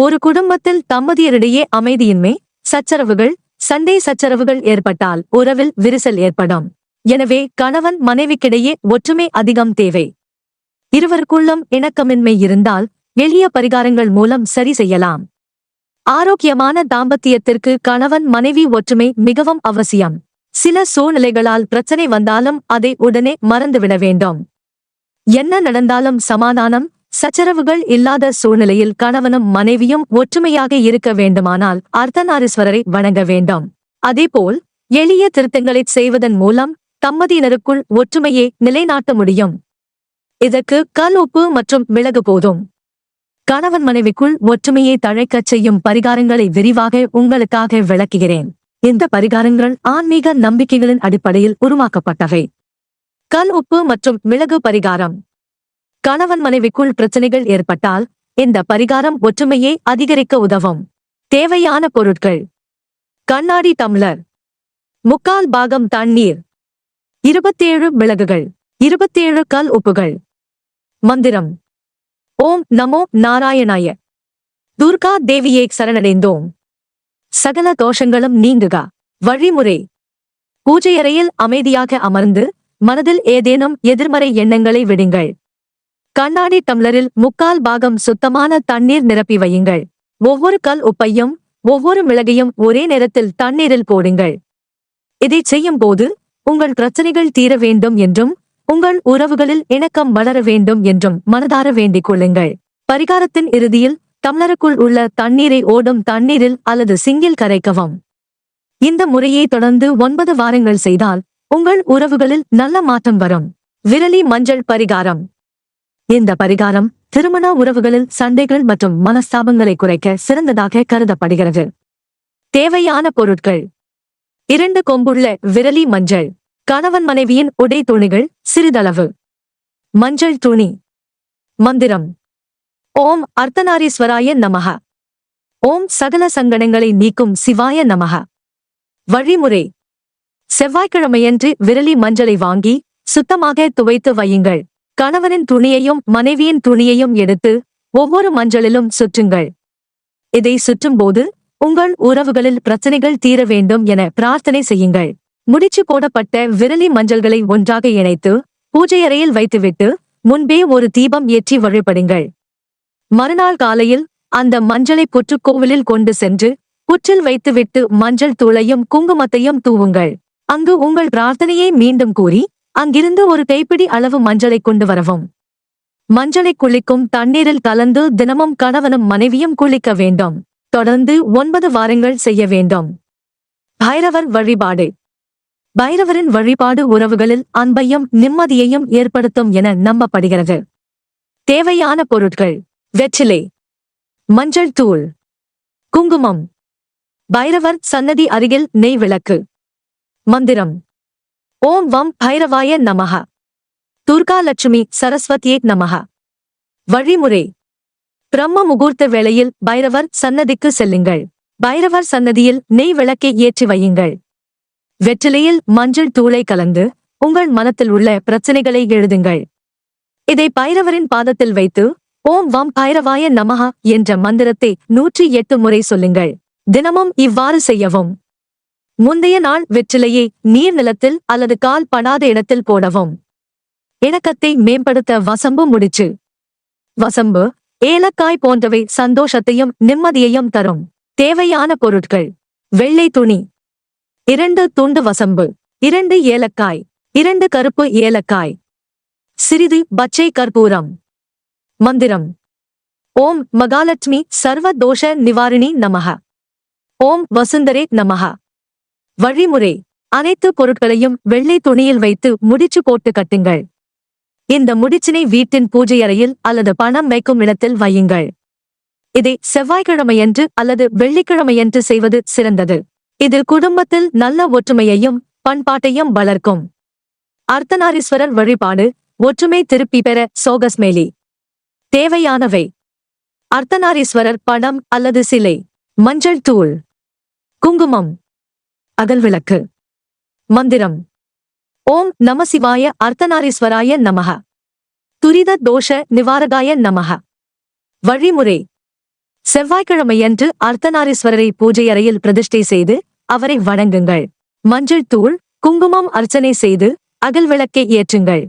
ஒரு குடும்பத்தில் தம்பதியரிடையே அமைதியின்மை சச்சரவுகள் சண்டை சச்சரவுகள் ஏற்பட்டால் உறவில் விரிசல் ஏற்படும். எனவே கணவன் மனைவிக்கிடையே ஒற்றுமை அதிகம் தேவை. இருவருக்குள்ளும் இணக்கமின்மை இருந்தால் எளிய பரிகாரங்கள் மூலம் சரி செய்யலாம். ஆரோக்கியமான தாம்பத்தியத்திற்கு கணவன் மனைவி ஒற்றுமை மிகவும் அவசியம். சில சூழ்நிலைகளால் பிரச்சனை வந்தாலும் அதை உடனே மறந்துவிட வேண்டும். என்ன நடந்தாலும் சமாதானம் சச்சரவுகள் இல்லாத சூழ்நிலையில் கணவனும் மனைவியும் ஒற்றுமையாக இருக்க வேண்டுமானால் அர்த்தநாரீஸ்வரரை வணங்க வேண்டும். அதேபோல் எளிய திருத்தங்களை செய்வதன் மூலம் தம்மதியினருக்குள் ஒற்றுமையை நிலைநாட்ட முடியும். இதற்கு கல் உப்பு மற்றும் மிளகு போதும். கணவன் மனைவிக்குள் ஒற்றுமையை தழைக்கச் செய்யும் பரிகாரங்களை விரிவாக உங்களுக்காக விளக்குகிறேன். இந்த பரிகாரங்கள் ஆன்மீக நம்பிக்கைகளின் அடிப்படையில் உருவாக்கப்பட்டவை. கல் உப்பு மற்றும் மிளகு பரிகாரம். கணவன் மனைவிக்குள் பிரச்சனைகள் ஏற்பட்டால் இந்த பரிகாரம் ஒற்றுமையை அதிகரிக்க உதவும். தேவையான பொருட்கள். கண்ணாடி டம்ளர். முக்கால் பாகம் தண்ணீர். இருபத்தேழு மிளகுகள். இருபத்தேழு கல் உப்புகள். மந்திரம். ஓம் நமோ நாராயணாய. துர்கா தேவியை சரணடைந்தோம். சகல தோஷங்களும் நீங்குக. வழிமுறை. பூஜையறையில் அமைதியாக அமர்ந்து மனதில் ஏதேனும் எதிர்மறை எண்ணங்களை விடுங்கள். கண்ணாடி டம்ளரில் முக்கால் பாகம் சுத்தமான தண்ணீர் நிரப்பி வையுங்கள். ஒவ்வொரு கல் உப்பையும் ஒவ்வொரு மிளகையும் ஒரே நேரத்தில் தண்ணீரில் போடுங்கள். இதைச் செய்யும் போது உங்கள் பிரச்சனைகள் தீர வேண்டும் என்றும் உங்கள் உறவுகளில் இணக்கம் வளர வேண்டும் என்றும் மனதார வேண்டிக் கொள்ளுங்கள். பரிகாரத்தின் இறுதியில் டம்ளருக்குள் உள்ள தண்ணீரை ஓடும் தண்ணீரில் அல்லது சிங்கில் கரைக்கவும். இந்த முறையை தொடர்ந்து ஒன்பது வாரங்கள் செய்தால் உங்கள் உறவுகளில் நல்ல மாற்றம் வரும். விரலி மஞ்சள் பரிகாரம். இந்த பரிகாரம் திருமண உறவுகளில் சண்டைகள் மற்றும் மனஸ்தாபங்களை குறைக்க சிறந்ததாக கருதப்படுகிறது. தேவையான பொருட்கள். இரண்டு கொம்புள்ள விரலி மஞ்சள். கணவன் மனைவியின் உடை துணிகள் சிறிதளவு. மஞ்சள் துணி. மந்திரம். ஓம் அர்த்தநாரீஸ்வராய நமக ஓம் சகல சங்கடங்களை நீக்கும் சிவாய நமக வழிமுறை. செவ்வாய்க்கிழமையன்று விரலி மஞ்சளை வாங்கி சுத்தமாக துவைத்து வையுங்கள். கணவனின் துணியையும் மனைவியின் துணியையும் எடுத்து ஒவ்வொரு மஞ்சளிலும் சுற்றுங்கள். இதை சுற்றும்போது உங்கள் உறவுகளில் பிரச்சனைகள் தீர வேண்டும் என பிரார்த்தனை செய்யுங்கள். முடிச்சு போடப்பட்ட விரலி மஞ்சள்களை ஒன்றாக இணைத்து பூஜையறையில் வைத்துவிட்டு முன்பே ஒரு தீபம் ஏற்றி வழிபடுங்கள். மறுநாள் காலையில் அந்த மஞ்சளை புற்றுக்கோவிலில் கொண்டு சென்று புற்றில் வைத்துவிட்டு மஞ்சள் தூளையும் குங்குமத்தையும் தூவுங்கள். அங்கு உங்கள் பிரார்த்தனையை மீண்டும் கூறி அங்கிருந்து ஒரு கைப்பிடி அளவு மஞ்சளை கொண்டு வரவும். மஞ்சளை குளிக்கும் தண்ணீரில் கலந்து தினமும் கணவனும் மனைவியும் குளிக்க வேண்டும். தொடர்ந்து ஒன்பது வாரங்கள் செய்ய வேண்டும். பைரவர் வழிபாடு. பைரவரின் வழிபாடு உறவுகளில் அன்பையும் நிம்மதியையும் ஏற்படுத்தும் என நம்பப்படுகிறது. தேவையான பொருட்கள். வெற்றிலை. மஞ்சள் தூள். குங்குமம். பைரவர் சன்னதி அருகில் நெய் விளக்கு. மந்திரம். ஓம் வம் பைரவாய நமக துர்காலட்சுமி சரஸ்வதியே நமக வழிமுறை. பிரம்ம முகூர்த்த வேளையில் பைரவர் சன்னதிக்கு செல்லுங்கள். பைரவர் சன்னதியில் நெய் விளக்கை ஏற்றி வையுங்கள். வெற்றிலையில் மஞ்சள் தூளை கலந்து உங்கள் மனத்தில் உள்ள பிரச்சனைகளை எழுதுங்கள். இதை பைரவரின் பாதத்தில் வைத்து ஓம் வம் பைரவாய நமஹா என்ற மந்திரத்தை நூற்றி எட்டு முறை சொல்லுங்கள். தினமும் இவ்வாறு செய்யவும். முந்தைய நாள் வெற்றிலையை நீர் நிலத்தில் அல்லது கால் படாத இடத்தில் போடவும். இணக்கத்தை மேம்படுத்த வசம்பு முடிச்சு. வசம்பு ஏலக்காய் போன்றவை சந்தோஷத்தையும் நிம்மதியையும் தரும். தேவையான பொருட்கள் வெள்ளை துணி. இரண்டு துண்டு வசம்பு இரண்டு ஏலக்காய் இரண்டு கருப்பு ஏலக்காய். சிறிது பச்சை கற்பூரம். மந்திரம். ஓம் மகாலட்சுமி சர்வ தோஷ நிவாரிணி நமக ஓம் வசுந்தரே நமக வழிமுறை. அனைத்து பொருட்களையும் வெள்ளை துணியில் வைத்து முடிச்சு போட்டு கட்டுங்கள். இந்த முடிச்சினை வீட்டின் பூஜை அறையில் அல்லது பணம் வைக்கும் இடத்தில் வையுங்கள். இதை செவ்வாய்க்கிழமையன்று அல்லது வெள்ளிக்கிழமையன்று செய்வது சிறந்தது. இது குடும்பத்தில் நல்ல ஒற்றுமையையும் பண்பாட்டையும் வளர்க்கும். அர்த்தநாரீஸ்வரர் வழிபாடு ஒற்றுமை திருப்பி பெற சோகஸ்மேலி. தேவையானவை. அர்த்தநாரீஸ்வரர் படம் அல்லது சிலை. மஞ்சள் தூள். குங்குமம். அகல்விளக்கு மந்திரம். ஓம் நமசிவாய அர்த்தநாரீஸ்வராய நமக துரித தோஷ நிவாரகாய நமக வழிமுறை. செவ்வாய்க்கிழமையன்று அர்த்தநாரீஸ்வரரை பூஜை அறையில் பிரதிஷ்டை செய்து அவரை வணங்குங்கள். மஞ்சள் தூள் குங்குமம் அர்ச்சனை செய்து அகல் விளக்கை ஏற்றுங்கள்.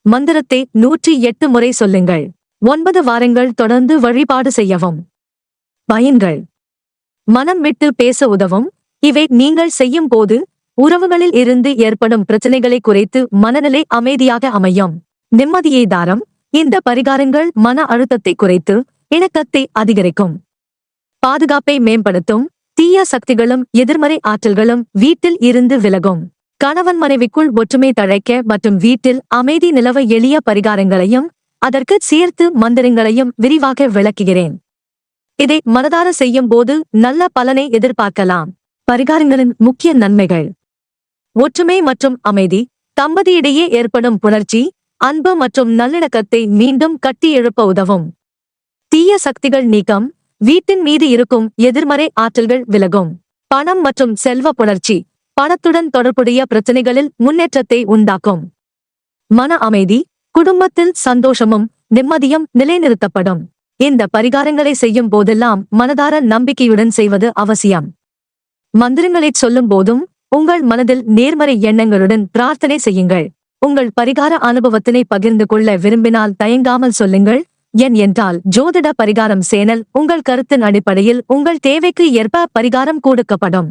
மந்திரத்தை நூற்றி எட்டு முறை சொல்லுங்கள். ஒன்பது வாரங்கள் தொடர்ந்து வழிபாடு செய்யவும். பயன்கள். மனம் விட்டு பேச உதவும். இவை நீங்கள் செய்யும் போது உறவுகளில் இருந்து ஏற்படும் பிரச்சனைகளை குறைத்து மனநிலை அமைதியாக அமையும். நிம்மதியை தாரம் இந்த பரிகாரங்கள் மன அழுத்தத்தை குறைத்து இணக்கத்தை அதிகரிக்கும். பாதுகாப்பை மேம்படுத்தும் தீய சக்திகளும் எதிர்மறை ஆற்றல்களும் வீட்டில் இருந்து விலகும். கணவன் மனைவிக்குள் ஒற்றுமை தழைக்க மற்றும் வீட்டில் அமைதி நிலவ எளிய பரிகாரங்களையும் அதற்கு சேர்த்து மந்திரங்களையும் விரிவாக விளக்குகிறேன். இதை மனதார செய்யும் போது நல்ல பலனை எதிர்பார்க்கலாம். பரிகாரங்களின் முக்கிய நன்மைகள். ஒற்றுமை மற்றும் அமைதி தம்பதியிடையே ஏற்படும் புணர்ச்சி அன்பு மற்றும் நல்லிணக்கத்தை மீண்டும் கட்டி எழுப்ப உதவும். தீய சக்திகள் நீக்கம் வீட்டின் மீது இருக்கும் எதிர்மறை ஆற்றல்கள் விலகும். பணம் மற்றும் செல்வ புணர்ச்சி பணத்துடன் தொடர்புடைய பிரச்சனைகளில் முன்னேற்றத்தை உண்டாக்கும். மன அமைதி குடும்பத்தில் சந்தோஷமும் நிம்மதியும் நிலைநிறுத்தப்படும். இந்த பரிகாரங்களை செய்யும் போதெல்லாம் மனதார நம்பிக்கையுடன் செய்வது அவசியம். மந்திரங்களைச் சொல்லும் போதும் உங்கள் மனதில் நேர்மறை எண்ணங்களுடன் பிரார்த்தனை செய்யுங்கள். உங்கள் பரிகார அனுபவத்தினை பகிர்ந்து கொள்ள விரும்பினால் தயங்காமல் சொல்லுங்கள். என் என்றால் ஜோதிட பரிகாரம் சேனல் உங்கள் கருத்தின் அடிப்படையில் உங்கள் தேவைக்கு ஏற்ப பரிகாரம் கொடுக்கப்படும்.